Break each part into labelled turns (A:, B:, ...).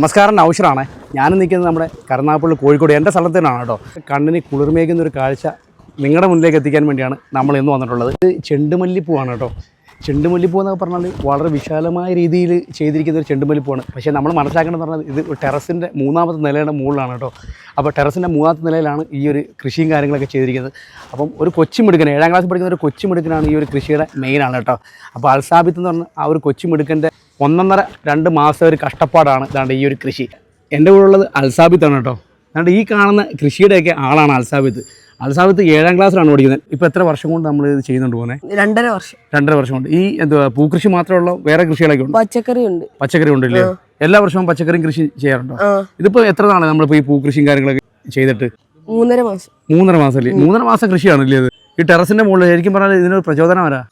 A: നമസ്കാരം നൗഷറാണ് ഞാൻ നിൽക്കുന്നത് നമ്മുടെ കരുനാഗപ്പള്ളി കോഴിക്കോട് എന്റെ സ്ഥലത്ത് തന്നെയാണ് കേട്ടോ. കണ്ണിന് കുളിർമേക്കുന്ന ഒരു കാഴ്ച നിങ്ങളുടെ മുന്നിലേക്ക് എത്തിക്കാൻ വേണ്ടിയാണ് നമ്മൾ ഇന്ന് വന്നിട്ടുള്ളത്. ഇത് ചെണ്ടുമല്ലിപ്പൂവാണ് കേട്ടോ. ചെണ്ടുമല്ലിപ്പൂ എന്നൊക്കെ പറഞ്ഞാൽ വളരെ വിശാലമായ രീതിയിൽ ചെയ്തിരിക്കുന്ന ഒരു ചെണ്ടുമല്ലിപ്പൂവാണ്. പക്ഷേ നമ്മൾ മനസ്സിലാക്കേണ്ടത് പറഞ്ഞാൽ ഇത് ടെറസിന്റെ മൂന്നാമത്തെ നിലയുടെ മുകളിലാണ് കേട്ടോ. അപ്പോൾ ടെറസിന്റെ മൂന്നാമത്തെ നിലയിലാണ് ഈ ഒരു കൃഷിയും കാര്യങ്ങളൊക്കെ ചെയ്തിരിക്കുന്നത്. അപ്പം ഒരു കൊച്ചുമിടുക്കൻ ഏഴാം ക്ലാസ്സിൽ പഠിക്കുന്ന ഒരു കൊച്ചുമിടുക്കനാണ് ഈ ഒരു കൃഷിയുടെ മെയിനാണ് കേട്ടോ. അപ്പോൾ അൽസാബിത്ത് എന്ന് പറഞ്ഞാൽ ആ ഒരു കൊച്ചുമിടുക്കന്റെ ഒന്നൊന്നര രണ്ട് മാസം ഒരു കഷ്ടപ്പാടാണ് ഇതാണ്ട് ഈ ഒരു കൃഷി. എന്റെ കൂടെ ഉള്ളത് അൽസാബിത്താണ് കേട്ടോ. അതുകൊണ്ട് ഈ കാണുന്ന കൃഷിയുടെയൊക്കെ ആളാണ് അൽസാബിത്ത്. അൽസാബിത്ത് ഏഴാം ക്ലാസ്സിലാണ് പഠിക്കുന്നത്. ഇപ്പോൾ എത്ര വർഷം കൊണ്ട് നമ്മൾ ഇത് ചെയ്യുന്നുണ്ട് പോകുന്നത്
B: രണ്ടര വർഷം.
A: രണ്ടര വർഷം കൊണ്ട്. ഈ എന്തുവാ പൂക്കൃഷി മാത്രമുള്ള വേറെ കൃഷികളൊക്കെ ഉണ്ട്?
B: പച്ചക്കറി ഉണ്ട്.
A: പച്ചക്കറി ഉണ്ടല്ലേ? എല്ലാ വർഷവും പച്ചക്കറിയും കൃഷി ചെയ്യാറുണ്ടോ? ഇതിപ്പോൾ എത്ര നാളെ നമ്മളിപ്പോൾ ഈ പൂക്കൃഷിയും കാര്യങ്ങളൊക്കെ ചെയ്തിട്ട്?
B: മൂന്നര മാസം.
A: മൂന്നര മാസം അല്ലേ മൂന്നര മാസം കൃഷിയാണല്ലേ ഇത്? ഈ ടെറസിന്റെ മുകളിൽ ശരിക്കും പറഞ്ഞാൽ ഇതിനൊരു പ്രചോദനം വരാ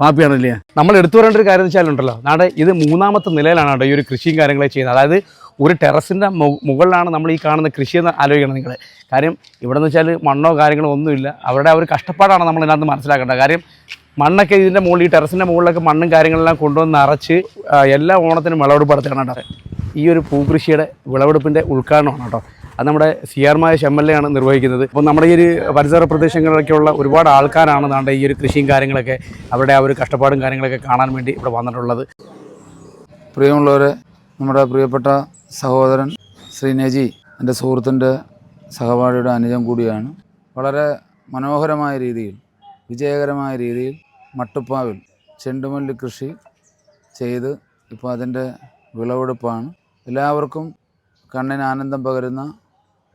B: വാപ്പി
A: വാപ്പിയാണല്ലേ നമ്മൾ എടുത്തു പറയേണ്ട ഒരു കാര്യം വെച്ചാലുണ്ടല്ലോ നാടെ ഇത് മൂന്നാമത്തെ നിലയിലാണ് കേട്ടോ ഈ ഒരു കൃഷിയും കാര്യങ്ങളെ ചെയ്യുന്നത്. അതായത് ഒരു ടെറസിന്റെ മുകളിലാണ് നമ്മൾ ഈ കാണുന്ന കൃഷി എന്ന് ആലോചിക്കണം നിങ്ങൾ. കാര്യം ഇവിടെ വെച്ചാൽ മണ്ണോ കാര്യങ്ങളോ ഒന്നുമില്ല. അവരുടെ ഒരു കഷ്ടപ്പാടാണ് നമ്മൾ ഇതിനകത്ത് മനസ്സിലാക്കേണ്ടത്. കാര്യം മണ്ണൊക്കെ ഇതിന്റെ മുകളിൽ ഈ ടെറസിന്റെ മുകളിലൊക്കെ മണ്ണും കാര്യങ്ങളെല്ലാം കൊണ്ടുവന്ന് നിറച്ച് എല്ലാ ഓണത്തിനും വിളവെടുപ്പ് നടത്തണം കേട്ടോ. ഈ ഒരു പൂക്കൃഷിയുടെ വിളവെടുപ്പിന്റെ ഉദ്ഘാടനമാണ് കേട്ടോ. അത് നമ്മുടെ C R Maya M L A ആണ് നിർവഹിക്കുന്നത്. അപ്പോൾ നമ്മുടെ ഈ ഒരു പരിസര പ്രദേശങ്ങളിലൊക്കെയുള്ള ഒരുപാട് ആൾക്കാരാണ് നമ്മുടെ ഈ ഒരു കൃഷിയും കാര്യങ്ങളൊക്കെ അവരുടെ ആ ഒരു കഷ്ടപ്പാടും കാര്യങ്ങളൊക്കെ കാണാൻ വേണ്ടി ഇവിടെ വന്നിട്ടുള്ളത്.
C: പ്രിയമുള്ളവരെ നമ്മുടെ പ്രിയപ്പെട്ട സഹോദരൻ ശ്രീ നജി എന്റെ സുഹൃത്തിന്റെ സഹപാഠിയുടെ അനുജം കൂടിയാണ്. വളരെ മനോഹരമായ രീതിയിൽ വിജയകരമായ രീതിയിൽ മട്ടുപ്പാവിൽ ചെണ്ടുമല്ലി കൃഷി ചെയ്ത് ഇപ്പോൾ അതിന്റെ വിളവെടുപ്പാണ്. എല്ലാവർക്കും കണ്ണിന് ആനന്ദം പകരുന്ന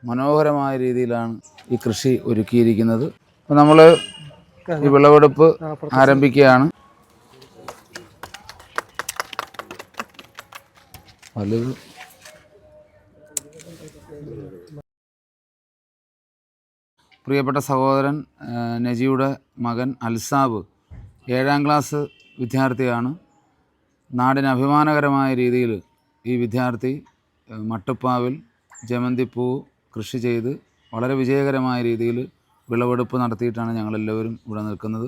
C: മനോഹരമായ രീതിയിലാണ് ഈ കൃഷി ഒരുക്കിയിരിക്കുന്നത്. അപ്പോൾ നമ്മൾ ഈ വിളവെടുപ്പ് ആരംഭിക്കുകയാണ്. വലുത്. പ്രിയപ്പെട്ട സഹോദരൻ നജിയുടെ മകൻ അൽസാബ് ഏഴാം ക്ലാസ് വിദ്യാർത്ഥിയാണ്. നാടിന് അഭിമാനകരമായ രീതിയിൽ ഈ വിദ്യാർത്ഥി മട്ടുപ്പാവിൽ ജമന്തിപ്പൂ കൃഷി ചെയ്ത് വളരെ വിജയകരമായ രീതിയിൽ വിളവെടുപ്പ് നടത്തിയിട്ടാണ് ഞങ്ങളെല്ലാവരും ഇവിടെ നിൽക്കുന്നത്.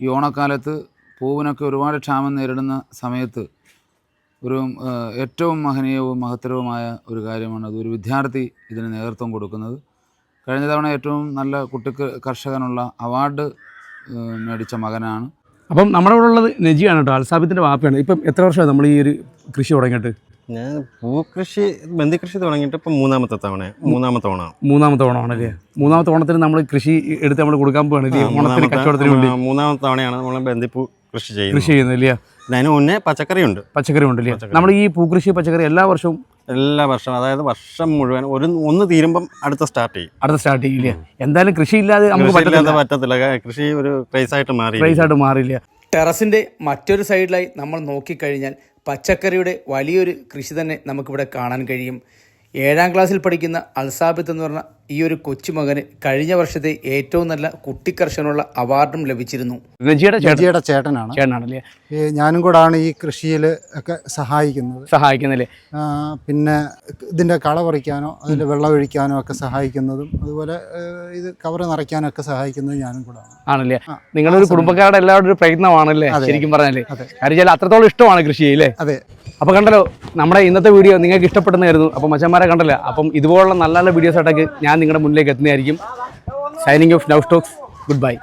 C: ഈ ഓണക്കാലത്ത് പൂവിനൊക്കെ ഒരുപാട് ക്ഷാമം നേരിടുന്ന സമയത്ത് ഒരു ഏറ്റവും മഹനീയവും മഹത്തരവുമായ ഒരു കാര്യമാണ് അത് ഒരു വിദ്യാർത്ഥി ഇതിന് നേതൃത്വം കൊടുക്കുന്നത്. കഴിഞ്ഞ തവണ ഏറ്റവും നല്ല കുട്ടി കർഷകനുള്ള അവാർഡ് മേടിച്ച മകനാണ്.
A: അപ്പം നമ്മുടെ ഇവിടെ ഉള്ളത് നജിയാണ് കേട്ടോ അൽസാബിത്തിന്റെ വാപ്പയാണ്. ഇപ്പം എത്ര വർഷമായി നമ്മൾ ഈ ഒരു കൃഷി തുടങ്ങിയിട്ട്?
D: ഞാൻ പൂക്കൃഷി ബന്ധിക്കൃഷി തുടങ്ങിയിട്ട് ഇപ്പം മൂന്നാമത്തെ തവണ മൂന്നാമത്തെ തവണ
A: മൂന്നാമത്തെ ഓണമാണല്ലേ മൂന്നാമത്തെ ഓണത്തിന് നമ്മൾ കൃഷി എടുത്ത് നമ്മൾ കൊടുക്കാൻ പോവാണ് ഓണത്തിന് കച്ചവടത്തിന് വേണ്ടി.
D: മൂന്നാമത്തെ തവണയാണ് നമ്മൾ ബന്ധിപ്പൂ കൃഷി ചെയ്യുന്നത്.
A: കൃഷി ചെയ്യുന്നത്
D: ഇല്ല അതിന് മുന്നേ പച്ചക്കറി ഉണ്ട്
A: പച്ചക്കറി. ഉണ്ട് ഇല്ലേ നമ്മൾ ഈ പൂക്കൃഷി പച്ചക്കറി എല്ലാ വർഷവും
D: എല്ലാ വർഷവും അതായത് വർഷം മുഴുവൻ ഒരു ഒന്ന് തീരുമ്പം അടുത്ത സ്റ്റാർട്ട് ചെയ്യും.
A: അടുത്ത സ്റ്റാർട്ട് ചെയ്യില്ല എന്തായാലും കൃഷി ഇല്ലാതെ നമുക്ക് പറ്റത്തില്ല.
D: കൃഷി ഒരു ക്രൈസ് ആയിട്ട് മാറി
A: ക്രൈസ് ആയിട്ട് മാറിയില്ല. ടെറസിന്റെ മറ്റൊരു സൈഡിലായി നമ്മൾ നോക്കിക്കഴിഞ്ഞാൽ പച്ചക്കറിയുടെ വലിയൊരു കൃഷി തന്നെ നമുക്കിവിടെ കാണാൻ കഴിയും. ഏഴാം ക്ലാസ്സിൽ പഠിക്കുന്ന അൽസാബിത്ത് എന്ന് പറഞ്ഞ ഈ ഒരു കൊച്ചുമകന് കഴിഞ്ഞ വർഷത്തെ ഏറ്റവും നല്ല കുട്ടിക്കർഷനുള്ള അവാർഡും ലഭിച്ചിരുന്നു. രജിയുടെ ചേട്ടൻ.
E: ജിയുടെ ചേട്ടനാണ്.
A: ചേട്ടനാണല്ലേ?
E: ഞാനും കൂടാണ് ഈ കൃഷിയിൽ ഒക്കെ സഹായിക്കുന്നത്.
A: സഹായിക്കുന്നില്ലേ?
E: പിന്നെ ഇതിന്റെ കള പറിക്കാനോ അതിന്റെ വെള്ളം ഒഴിക്കാനോ ഒക്കെ സഹായിക്കുന്നതും അതുപോലെ ഇത് കവർ നിറയ്ക്കാനൊക്കെ സഹായിക്കുന്നത് ഞാനും കൂടാണ്.
A: ആണല്ലേ?
E: നിങ്ങളുടെ
A: നിങ്ങളൊരു കുടുംബക്കാരുടെ എല്ലാവരുടെ ഒരു പ്രയത്നമാണല്ലേ? ശരിക്കും പറഞ്ഞാലേ. അത്രത്തോളം ഇഷ്ടമാണ് കൃഷി അല്ലേ
E: അതെ.
A: അപ്പോൾ കണ്ടല്ലോ നമ്മുടെ ഇന്നത്തെ വീഡിയോ നിങ്ങൾക്ക് ഇഷ്ടപ്പെടുന്നതായിരുന്നു. അപ്പോൾ മച്ചന്മാരെ കണ്ടല്ലോ അപ്പം ഇതുപോലുള്ള നല്ല നല്ല വീഡിയോസ് ആയിട്ടൊക്കെ ഞാൻ നിങ്ങളുടെ മുന്നിലേക്ക് എത്തുന്നതായിരിക്കും. Signing off now Stokes good bye